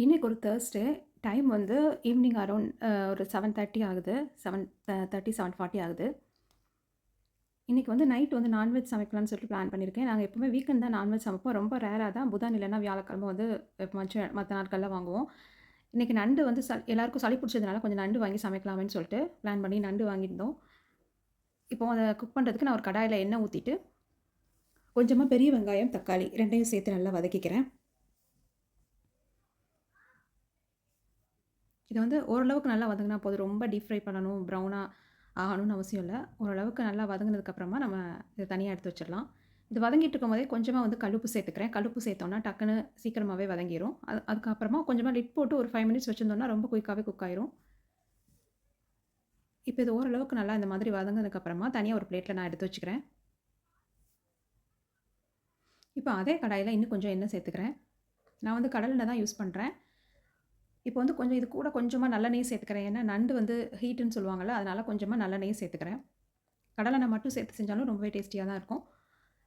இன்னைக்கு ஒரு Thursday. Time வந்து ஈவினிங் அரௌண்ட் ஒரு செவன் தேர்ட்டி ஆகுது. செவன் தேர்ட்டி செவன் ஃபார்ட்டி ஆகுது. இன்றைக்கி வந்து நைட் வந்து நான்வெஜ் சமைக்கலாம்னு சொல்லிட்டு பிளான் பண்ணியிருக்கேன். நாங்கள் எப்பவுமே வீக்கெண்ட் தான் நான்வெஜ் சமைப்போம். ரொம்ப ரேராக தான் புதன் இல்லைன்னா வியாழக்கிழமை வந்து மற்ற மற்ற நாட்கள்ல வாங்குவோம். இன்றைக்கி நண்டு வந்து ச எல்லாருக்கும் சளி பிடிச்சதுனால கொஞ்சம் நண்டு வாங்கி சமைக்கலாமேன்னு சொல்லிட்டு பிளான் பண்ணி நண்டு வாங்கியிருந்தோம். இப்போ அதை குக் பண்ணுறதுக்கு நான் ஒரு கடாயில் எண்ணெய் ஊற்றிட்டு கொஞ்சமாக பெரிய வெங்காயம், தக்காளி ரெண்டையும் சேர்த்து நல்லா வதக்கிக்கிறேன். இது வந்து ஓரளவுக்கு நல்லா வதங்கினா போதும். ரொம்ப டீப் ஃப்ரை பண்ணணும், ப்ரௌனாக ஆகணும்னு அவசியம் இல்லை ஓரளவுக்கு நல்லா வதங்கினதுக்கப்புறமா நம்ம இதை தனியாக எடுத்து வச்சிடலாம். இது வதங்கிட்டு இருக்கும்போதே கொஞ்சமாக வந்து கழுப்பு சேர்த்துக்கிறேன். கழுப்பு சேர்த்தோன்னா டக்குன்னு சீக்கிரமாகவே வதங்கிடும் அது அதுக்கப்புறமா கொஞ்சமாக லிட் போட்டு ஒரு ஃபைவ் மினிட்ஸ் வச்சுருந்தோம்னா ரொம்ப குயிக்காகவே குக் ஆயிரும். இப்போ இது ஓரளவுக்கு நல்லா இந்த மாதிரி வதங்கினதுக்கப்புறமா தனியாக ஒரு பிளேட்டில் நான் எடுத்து வச்சுக்கிறேன். இப்போ அதே கடாயில் இன்னும் கொஞ்சம் எண்ணெய் சேர்த்துக்கிறேன். நான் வந்து கடலில் தான் யூஸ் பண்ணுறேன் இப்போ வந்து கொஞ்சம் இது கூட கொஞ்சமாக நல்லெண்ணெயும் சேர்த்துக்கிறேன். ஏன்னா நண்டு வந்து ஹீட்டுன்னு சொல்லுவாங்கல்ல, அதனால் கொஞ்சமாக நல்லெண்ணெயும் சேர்த்துக்கிறேன். கடலெண்ணெய் மட்டும் சேர்த்து செஞ்சாலும் ரொம்பவே டேஸ்டியாக தான் இருக்கும்.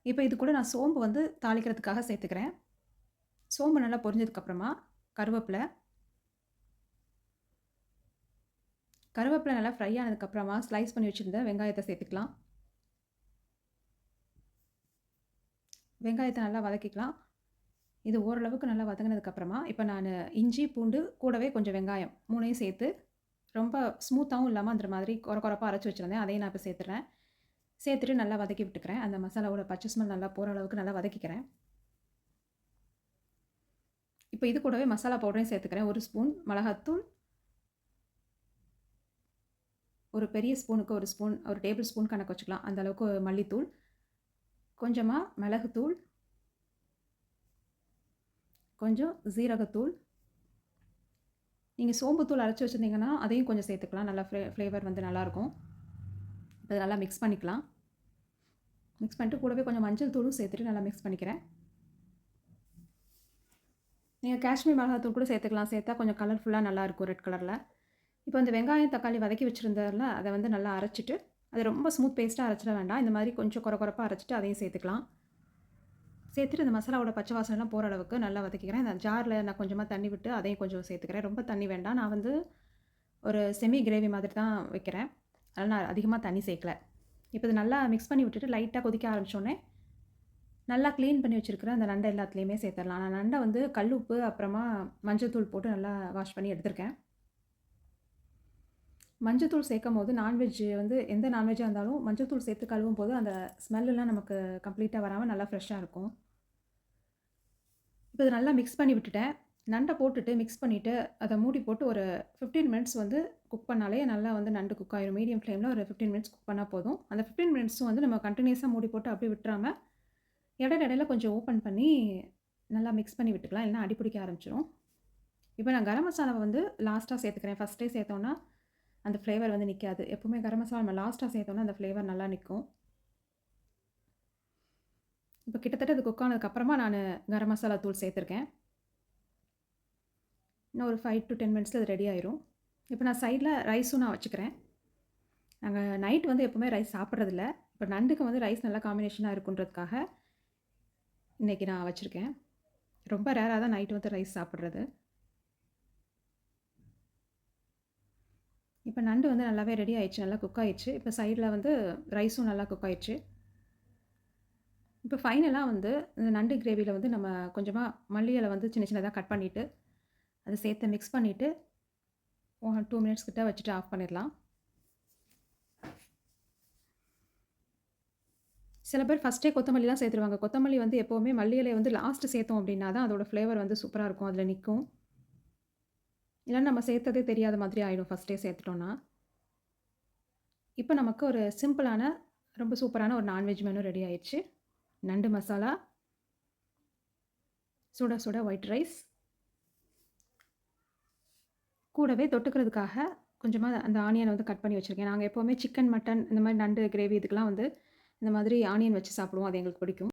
இப்போ இது கூட நான் சோம்பு வந்து தாளிக்கிறதுக்காக சேர்த்துக்கிறேன். சோம்பு நல்லா பொரிஞ்சதுக்கப்புறமா கருவேப்பிலை கருவேப்பிலை நல்லா ஃப்ரை ஆனதுக்கப்புறமா ஸ்லைஸ் பண்ணி வச்சுருந்த வெங்காயத்தை சேர்த்துக்கலாம். வெங்காயத்தை நல்லா வதக்கிக்கலாம். இது ஓரளவுக்கு நல்லா வதங்கினதுக்கப்புறமா இப்போ நான் இஞ்சி, பூண்டு கூடவே கொஞ்சம் வெங்காயம் மூணையும் சேர்த்து ரொம்ப ஸ்மூத்தாகவும் இல்லாமல் அந்த மாதிரி கொர கொரப்பா அரைச்சி வச்சிருந்தேன். அதையும் நான் இப்போ சேர்த்துறேன். சேர்த்துட்டு நல்லா வதக்கி விட்டுக்கிறேன். அந்த மசாலாவோட பச்சை ஸ்மெல் நல்லா போகிற அளவுக்கு நல்லா வதக்கிக்கிறேன். இப்போ இது கூடவே மசாலா பவுடரையும் சேர்த்துக்கிறேன். ஒரு ஸ்பூன் மிளகாத்தூள். ஒரு பெரிய ஸ்பூனுக்கு ஒரு ஸ்பூன், ஒரு டேபிள் ஸ்பூன் கணக்கு வச்சுக்கலாம். அந்தளவுக்கு மல்லித்தூள். கொஞ்சமாக மிளகுத்தூள். கொஞ்சம் ஜீரகத்தூள் நீங்கள் சோம்புத்தூள் அரைச்சி வச்சிருந்தீங்கன்னா, அதையும் கொஞ்சம் சேர்த்துக்கலாம். நல்லா ஃப்ளே ஃப்ளேவர் வந்து நல்லாயிருக்கும் இப்போ நல்லா மிக்ஸ் பண்ணிக்கலாம். மிக்ஸ் பண்ணிட்டு கூடவே கொஞ்சம் மஞ்சள் தூளும் சேர்த்துட்டு நல்லா மிக்ஸ் பண்ணிக்கிறேன். நீங்கள் காஷ்மீர் மிளகாத்தூள் கூட சேர்த்துக்கலாம். சேர்த்தா கொஞ்சம் கலர்ஃபுல்லாக நல்லாயிருக்கும் ரெட் கலரில் இப்போ இந்த வெங்காயம், தக்காளி வதக்கி வச்சுருந்ததில் அதை வந்து நல்லா அரைச்சிட்டு அது ரொம்ப ஸ்மூத் பேஸ்ட்டாக அரைச்சிட வேண்டாம். இந்த மாதிரி கொஞ்சம் கொர கொரப்பா அரைச்சிட்டு அதையும் சேர்த்துக்கலாம். சேர்த்துட்டு இந்த மசாலாவோட பச்சை வாசனைலாம் போகிற அளவுக்கு நல்லா வதக்கிக்கிறேன். இந்த ஜார்ல நான் கொஞ்சமாக தண்ணி விட்டு அதையும் கொஞ்சம் சேர்த்துக்கிறேன். ரொம்ப தண்ணி வேண்டாம். நான் வந்து ஒரு செமி கிரேவி மாதிரி தான் வைக்கிறேன். அதனால் நான் அதிகமாக தண்ணி சேர்க்கல. இப்போ இது நல்லா மிக்ஸ் பண்ணி விட்டுட்டு லைட்டாக கொதிக்க ஆரம்பித்தோடனே நல்லா க்ளீன் பண்ணி வச்சுருக்கிற அந்த நண்டை எல்லாத்துலேயுமே சேர்த்துடலாம் நான் நண்டை வந்து கல் உப்பு, அப்புறமா மஞ்சள் தூள் போட்டு நல்லா வாஷ் பண்ணி எடுத்திருக்கேன். மஞ்சத்தூள் சேர்க்கும் சேர்க்கும்போது நான்வெஜ் வந்து எந்த நான்வெஜ்ஜாக இருந்தாலும் மஞ்சத்தூள் சேர்த்து கழுவும் போது அந்த ஸ்மெல்லாம் நமக்கு கம்ப்ளீட்டாக வராமல் நல்லா ஃப்ரெஷ்ஷாக இருக்கும். இப்போ இது நல்லா மிக்ஸ் பண்ணி விட்டுட்டேன். நண்டை போட்டுட்டு மிக்ஸ் பண்ணிவிட்டு அதை மூடி போட்டு ஒரு 15 மினிட்ஸ் வந்து குக் பண்ணாலே நல்லா வந்து நண்டு குக் ஆயிரும். மீடியம் ஃப்ளேமில் ஒரு 15 மினிட்ஸ் குக் பண்ணால் போதும். அந்த 15 மினிட்ஸும் வந்து நம்ம கண்டினியூஸாக மூடி போட்டு அப்படியே விட்டுறாம, இடையில இடையில கொஞ்சம் ஓப்பன் பண்ணி நல்லா மிக்ஸ் பண்ணி விட்டுக்கலாம். இல்லைன்னா அடிப்பிடிக்க ஆரம்பிச்சிடும் இப்போ நான் கரம் மசாலாவை வந்து லாஸ்ட்டாக சேர்த்துக்கிறேன். ஃபஸ்ட்டே சேர்த்தோன்னா அந்த ஃப்ளேவர் வந்து நிற்காது எப்பவுமே கரம் மசாலா நம்ம லாஸ்ட்டாக சேர்த்தோன்னா அந்த ஃப்ளேவர் நல்லா நிற்கும் இப்போ கிட்டத்தட்ட அது குக் ஆனதுக்கப்புறமா நான் கரம் மசாலா தூள் சேர்த்துருக்கேன். இன்னும் ஒரு ஃபைவ் டூ டென் மினிட்ஸில் அது ரெடி ஆயிரும். இப்போ நான் சைடில் ரைஸும் நான் வச்சுக்கிறேன். நாங்கள் நைட் வந்து எப்போவுமே ரைஸ் சாப்பிட்றதில்ல இப்போ நண்டுக்கு வந்து ரைஸ் நல்லா காம்பினேஷனாக இருக்குன்றதுக்காக, இன்னைக்கு நான் வச்சுருக்கேன் ரொம்ப ரேராக தான் நைட் வந்து ரைஸ் சாப்பிட்றது இப்போ நண்டு வந்து நல்லாவே ரெடி ஆயிடுச்சு. நல்லா குக் ஆயிடுச்சு. இப்போ சைடில் வந்து ரைஸும் நல்லா குக் ஆயிடுச்சு. இப்போ ஃபைனலாக வந்து இந்த நண்டு கிரேவியில் வந்து நம்ம கொஞ்சமாக மல்லி வந்து சின்ன சின்னதாக கட் பண்ணிவிட்டு அதை சேர்த்து மிக்ஸ் பண்ணிவிட்டு ஒரு 2 மினிட்ஸ் கிட்டே வச்சுட்டு ஆஃப் பண்ணிடலாம். சில பேர் ஃபஸ்ட்டே கொத்தமல்லிலாம் சேர்த்துருவாங்க. கொத்தமல்லி வந்து எப்போவுமே மல்லி இலையை வந்து லாஸ்ட்டு சேர்த்தோம் அப்படின்னா தான் அதோடய ஃப்ளேவர் வந்து சூப்பராக இருக்கும். அதில் நிற்கும் இல்லைன்னா நம்ம சேர்த்ததே தெரியாத மாதிரி ஆகிடும் ஃபஸ்ட்டே சேர்த்துட்டோன்னா இப்போ நமக்கு ஒரு சிம்பிளான, ரொம்ப சூப்பரான ஒரு நான்வெஜ் மெனு ரெடி ஆயிடுச்சு நண்டு மசாலா. சுட சுட ஒயிட் ரைஸ். கூடவே தொட்டுக்கிறதுக்காக கொஞ்சமாக அந்த ஆனியன் வந்து கட் பண்ணி வச்சுருக்கேன் நாங்கள் எப்போவுமே சிக்கன், மட்டன் இந்த மாதிரி நண்டு கிரேவி இதுக்கெலாம் வந்து இந்த மாதிரி ஆனியன் வச்சு சாப்பிடுவோம். அது எங்களுக்கு பிடிக்கும்.